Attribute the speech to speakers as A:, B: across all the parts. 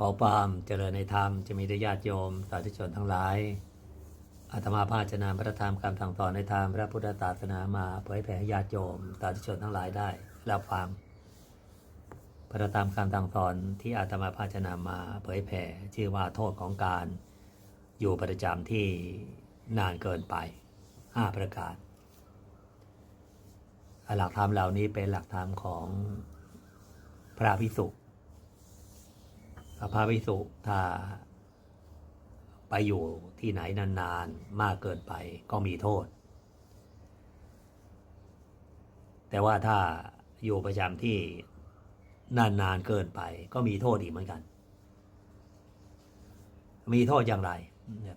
A: ขอความเจริญในธรรมจะมีได้ญาติโยมสาธุชนทั้งหลาย อาตมาภาพจะนำพระธรรมคำสั่งสอนในธรรมพระพุทธศาสนามาเผยแผ่ให้ญาติโยมสาธุชนทั้งหลายได้รับฟังพระธรรมคำสั่งสอนที่อาตมาภาพจะนำมาเผยแผ่ชื่อว่าโทษของการอยู่ประจำที่นานเกินไปห้าประการ หลักธรรมเหล่านี้เป็นหลักธรรมของพระพิสุ พระพิสุถ้าไปอยู่ที่ไหนนานๆ มากเกินไปก็มีโทษ แต่ว่าถ้าอยู่ประจำที่นานๆเกินไป ก็มีโทษอีกเหมือนกัน มีโทษอย่างไร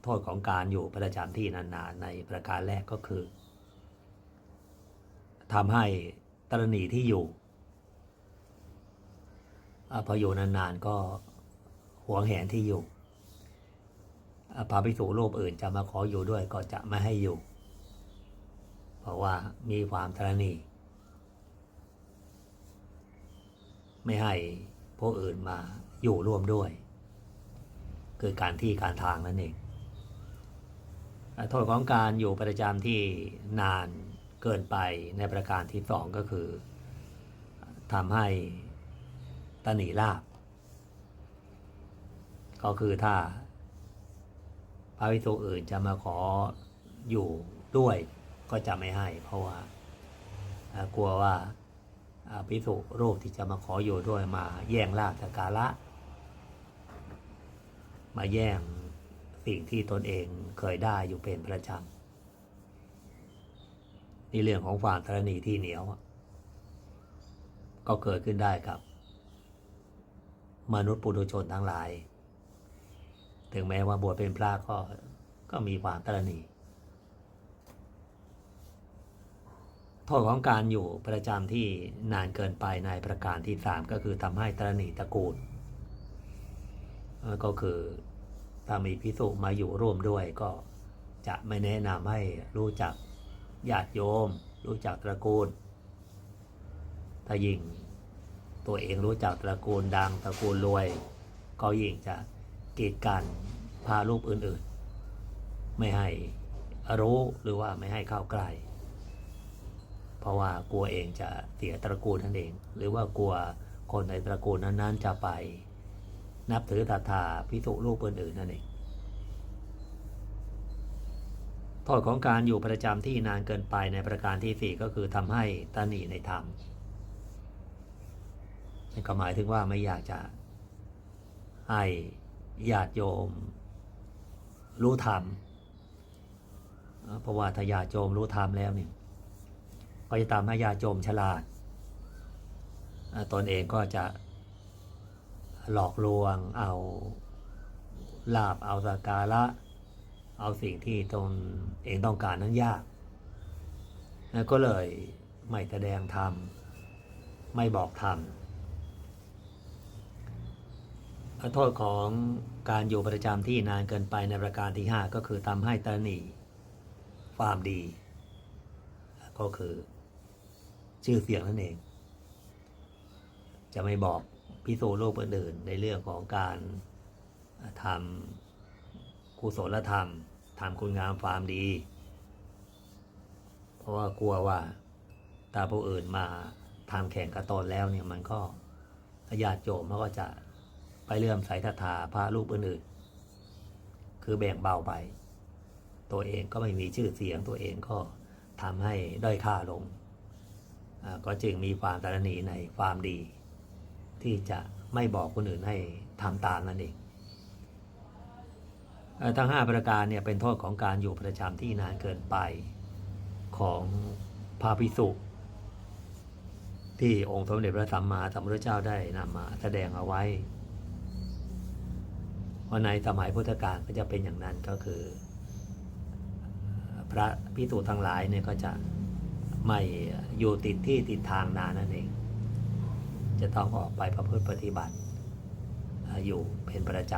A: โทษของการอยู่ประจำที่นานๆ ในประการแรกก็คือทำให้ตรณีที่อยู่อาพออยู่นานๆก็ วงแหนที่อยู่อาพระภิกษุรูปอื่นจะมาขออยู่ด้วยก็จะไม่ให้อยู่ เพราะว่ามีความตรณีไม่ให้พวกอื่นมาอยู่ร่วมด้วย คือการที่การทางนั่นเองโทษของการอยู่ประจำที่นานเกินไปในประการที่สองก็คือทำให้ตนีลาบ ก็คือถ้าพระวิสุอื่นจะมาขออยู่ด้วยก็จะไม่ให้ เพราะว่ากลัวว่าภิกษุรูปที่จะมาขออยู่ด้วยมาแย่งลาบสการะ มาแย่งสิ่งที่ตนเองเคยได้อยู่เป็นประจำนี่เรื่องของความตรณีที่เหนียว ก็เกิดขึ้นได้กับ มนุษย์ปุถุชนทั้งหลาย ถึงแม้ว่าบวชเป็นพระก็ก็มีความตรณีโทษของการอยู่ประจำที่นานเกินไปในประการที่สามก็คือทำให้ตรณีตระกูล ก็คือถ้ามีพิสุมาอยู่ร่วมด้วยก็จะไม่แนะนำให้รู้จักญาติโยม รู้จักตระกูล ถ้ายิ่งตัวเองรู้จักตระกูลดังตระกูลรวย ก็ยิ่งจะ กีดกันพาลูกอื่นๆ ไม่ให้รู้หรือว่าไม่ให้เข้าใกล้เพราะว่ากลัวเองจะเสียตระกูลนั่นเอง หรือว่ากลัวคนในตระกูลนั้นๆจะไป นับถือศรัทาพิสุลูกอื่นๆนั่นเองโทษของการอยู่ประจำที่นานเกินไปในประการที่สี่ก็คือทำให้ตนีในธรรมนั่นก็หมายถึงว่าไม่อยากจะให้ ญาติโยม รู้ธรรมเพราะว่าถ้าญาติโยมรู้ธรรมแล้วเนี่ยก็จะทำให้ญาติโยมฉลาดตนเองก็จะหลอกลวงเอาลาบเอาสกการะ เอาสิ่งที่ตนเองต้องการนั้นยาก ก็เลยไม่แสดงธรรม ไม่บอกธรรมโทษของ การอยู่ประจำที่นานเกินไปในประการที่ 5 ก็คือทำให้ตระหนีความดี ก็คือชื่อเสียงนั่นเอง จะไม่บอกพิสูจโลกอื่นในเรื่องของการทำกุศลธรรมทำคุณงามความดี เพราะว่ากลัวว่าถ้าผู้อื่นมาทำแข่งกับตนแล้วเนี่ยมันก็ญาติโยมเขาก็จะ เลื่อมใสศรัทธาพระรูปอื่นๆคือแบ่งเบาไป ตัวเองก็ไม่มีชื่อเสียงตัวเองก็ทำให้ด้อยค่าลง ก็จึงมีความตระหนีในความดี ที่จะไม่บอกคนอื่นให้ทำตามนั่นเองทั้ง 5 ประการเนี่ยเป็นโทษของการอยู่ประจำที่นานเกินไปของพระภิกษุที่องค์สมเด็จพระสัมมาสัมพุทธเจ้าได้นำมาแสดงเอาไว้ ว่าในสมัยพุทธกาลก็จะเป็นอย่างนั้นก็คือ พระพิสูจทั้งหลายเนี่ยก็จะไม่อยู่ติดที่ติดทางนานนั่นเอง จะต้องออกไปประพฤติปฏิบัติอยู่เป็นประจ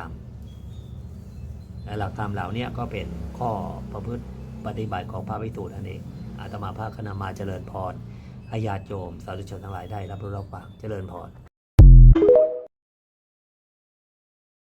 A: ำและหลักธรรมเหล่านี้ก็เป็นข้อประพฤติปฏิบัติของพระวิสูจน์นั่นเองอาตมาภาคณามาเจริญพรอาญาโยมสาธุชนทั้งหลายได้รับรู้รับฟังเจริญพร